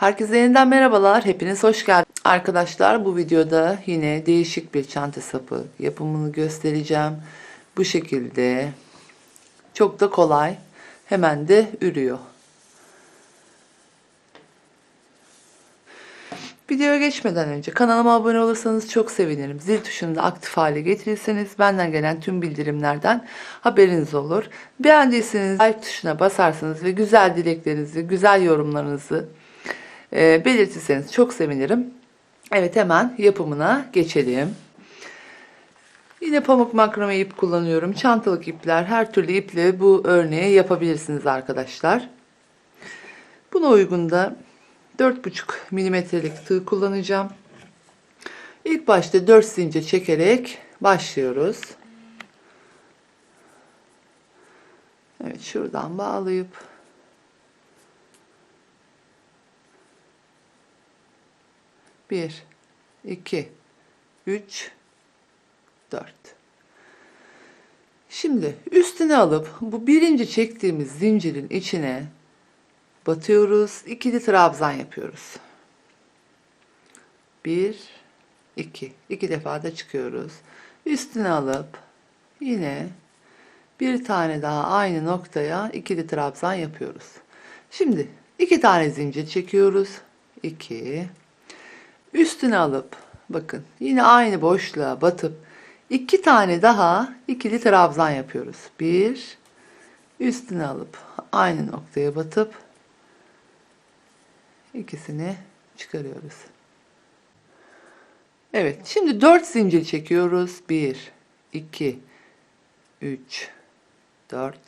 Herkese yeniden merhabalar. Hepiniz hoş geldiniz. Arkadaşlar bu videoda yine değişik bir çanta sapı yapımını göstereceğim. Bu şekilde çok da kolay. Hemen de ürüyor. Videoya geçmeden önce kanalıma abone olursanız çok sevinirim. Zil tuşunu da aktif hale getirirseniz benden gelen tüm bildirimlerden haberiniz olur. Beğendiyseniz like tuşuna basarsınız ve güzel dileklerinizi, güzel yorumlarınızı e, belirtirseniz çok sevinirim. Evet hemen yapımına geçelim. Yine pamuk makrame ip kullanıyorum. Çantalık ipler, her türlü iple bu örneği yapabilirsiniz arkadaşlar. Buna uygun da 4,5 milimetrelik tığ kullanacağım. İlk başta 4 zincir çekerek başlıyoruz. Evet şuradan bağlayıp bir, iki, üç, dört. Şimdi üstüne alıp bu birinci çektiğimiz zincirin içine batıyoruz. İkili trabzan yapıyoruz. Bir, iki. iki defa da çıkıyoruz. Üstüne alıp yine bir tane daha aynı noktaya ikili trabzan yapıyoruz. Şimdi iki tane zincir çekiyoruz. İki. Üstüne alıp bakın yine aynı boşluğa batıp iki tane daha ikili trabzan yapıyoruz. Bir. Üstüne alıp aynı noktaya batıp ikisini çıkarıyoruz. Evet, şimdi 4 zincir çekiyoruz. 1 2 3 4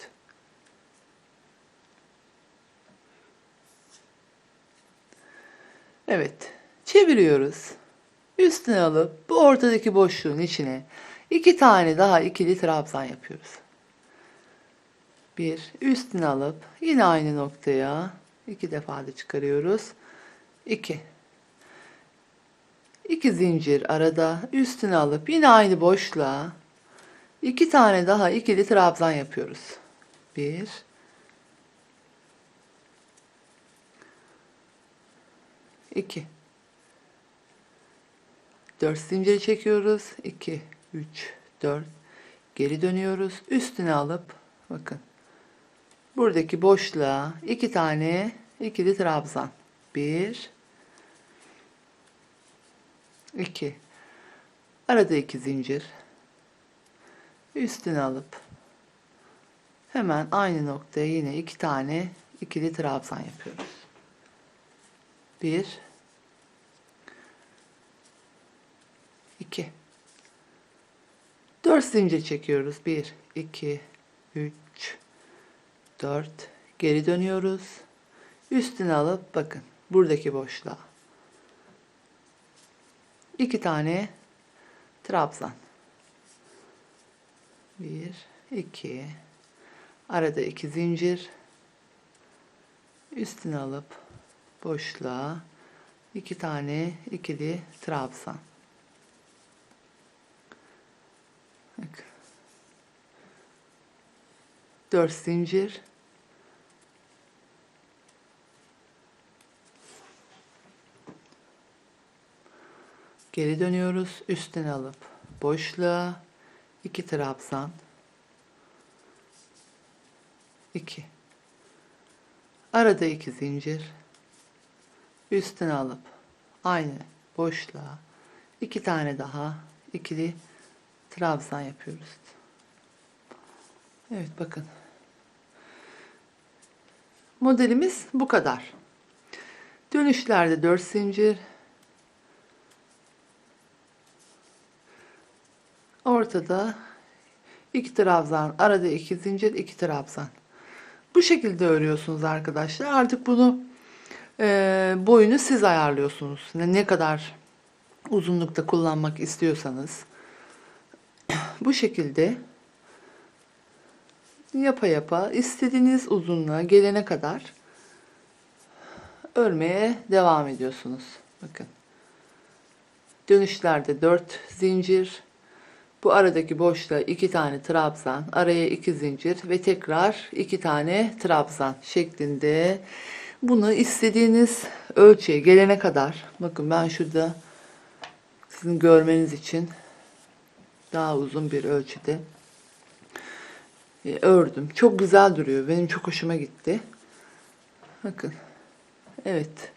Evet, çeviriyoruz. Üstüne alıp bu ortadaki boşluğun içine iki tane daha ikili trabzan yapıyoruz. Bir, üstüne alıp yine aynı noktaya iki defa da çıkarıyoruz. 2 2 zincir arada üstüne alıp yine aynı boşluğa iki tane daha ikili trabzan yapıyoruz. 1 2 4 zincir çekiyoruz. 2 3 4 geri dönüyoruz. Üstüne alıp bakın buradaki boşluğa iki tane ikili trabzan. 1 2 arada iki zincir üstüne alıp hemen aynı noktaya yine iki tane ikili trabzan yapıyoruz. 1 2 4 zincir çekiyoruz. 1 2 3 4 geri dönüyoruz. Üstüne alıp bakın buradaki boşluğa. iki tane trabzan. Bir, iki. Arada iki zincir. Üstüne alıp boşluğa iki tane ikili trabzan. Bak. Dört zincir. Geri dönüyoruz. Üstüne alıp boşluğa iki trabzan. 2 Arada iki zincir. Üstüne alıp aynı boşluğa iki tane daha ikili trabzan yapıyoruz. Evet bakın. Modelimiz bu kadar. Dönüşlerde 4 zincir, Ortada iki trabzan, arada iki zincir, iki trabzan. Bu şekilde örüyorsunuz arkadaşlar. Artık bunu e, boyunu siz ayarlıyorsunuz. Ne, ne kadar uzunlukta kullanmak istiyorsanız. Bu şekilde yapa yapa istediğiniz uzunluğa gelene kadar örmeye devam ediyorsunuz. Bakın. Dönüşlerde 4 zincir, bu aradaki boşluğa iki tane trabzan, araya iki zincir ve tekrar iki tane trabzan şeklinde Bunu istediğiniz ölçüye gelene kadar bakın ben şurada sizin görmeniz için daha uzun bir ölçüde e, ördüm. Çok güzel duruyor. Benim çok hoşuma gitti. Bakın. Evet.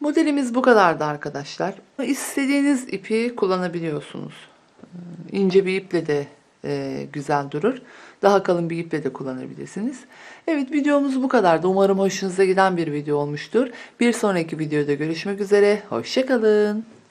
Modelimiz bu kadardı arkadaşlar. İstediğiniz ipi kullanabiliyorsunuz. Ee, İnce bir iple de e, güzel durur. Daha kalın bir iple de kullanabilirsiniz. Evet videomuz bu kadardı. Umarım hoşunuza giden bir video olmuştur. Bir sonraki videoda görüşmek üzere. Hoşçakalın.